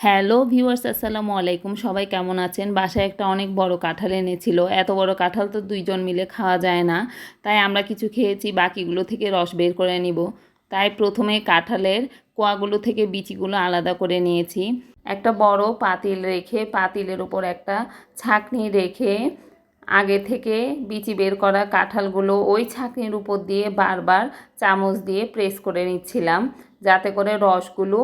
Hello viewers, আসসালামু আলাইকুম। সবাই কেমন আছেন? বাসায় একটা অনেক বড় কাঁঠাল এনেছিল। এত বড় কাঁঠাল তো দুইজন মিলে খাওয়া যায় না। তাই আমরা কিছু খেয়েছি, বাকিগুলো থেকে রস বের করে নিব। তাই প্রথমে কাঁঠালের কোয়াগুলো থেকে বিচিগুলো আলাদা করে নিয়েছি। একটা বড় পাতিল রেখে, পাতিলের উপর একটা ছাঁকনি রেখে আগে থেকে বিচি বের করা কাঁঠালগুলো ওই ছাঁকনির উপর দিয়ে বারবার চামচ দিয়ে প্রেস করে নিচ্ছিলাম। যাতে করে রসগুলো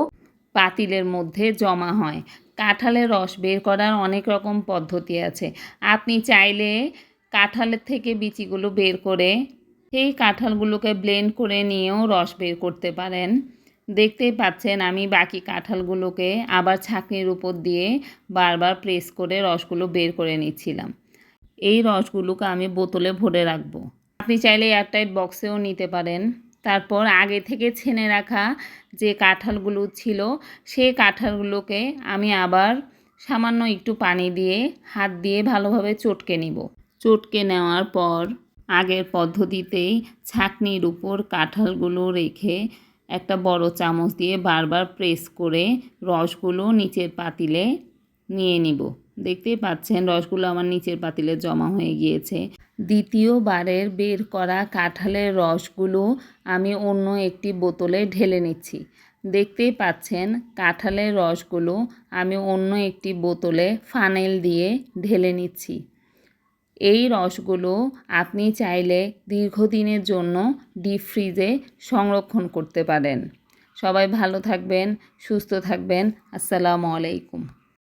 পাতিলের মধ্যে জমা হয়। কাঁঠালের রস বের করার অনেক রকম পদ্ধতি আছে। আপনি চাইলে কাঁঠালের থেকে বিচিগুলো বের করে সেই কাঁঠালগুলোকে ব্লেন্ড করে নিয়েও রস বের করতে পারেন। দেখতেই পাচ্ছেন আমি বাকি কাঁঠালগুলোকে আবার ছাঁকনির উপর দিয়ে বারবার প্রেস করে রসগুলো বের করে নিচ্ছিলাম। এই রসগুলোকে আমি বোতলে ভরে রাখব। আপনি চাইলে এয়ারটাইট বক্সেও নিতে পারেন। তারপর আগে থেকে ছেনে রাখা যে কাঁঠালগুলো ছিল সেই কাঁঠালগুলোকে আমি আবার সামান্য একটু পানি দিয়ে, হাত দিয়ে ভালোভাবে চটকে নিব। চটকে নেওয়ার পর আগের পদ্ধতিতেই ছাকনির উপর কাঁঠালগুলো রেখে একটা বড় চামচ দিয়ে বারবার প্রেস করে রসগুলো নিচের পাতিলে নিয়ে নিব। দেখতেই পাচ্ছেন রসগুলো আমার নিচের পাতিলে জমা হয়ে গিয়েছে। দ্বিতীয়বারের বের করা কাঁঠালের রসগুলো আমি অন্য একটি বোতলে ঢেলে নিচ্ছি। দেখতেই পাচ্ছেন কাঁঠালের রসগুলো আমি অন্য একটি বোতলে ফানেল দিয়ে ঢেলে নিচ্ছি। এই রসগুলো আপনি চাইলে দীর্ঘদিনের জন্য ডিপ ফ্রিজে সংরক্ষণ করতে পারেন। সবাই ভালো থাকবেন, সুস্থ থাকবেন। আসসালামু আলাইকুম।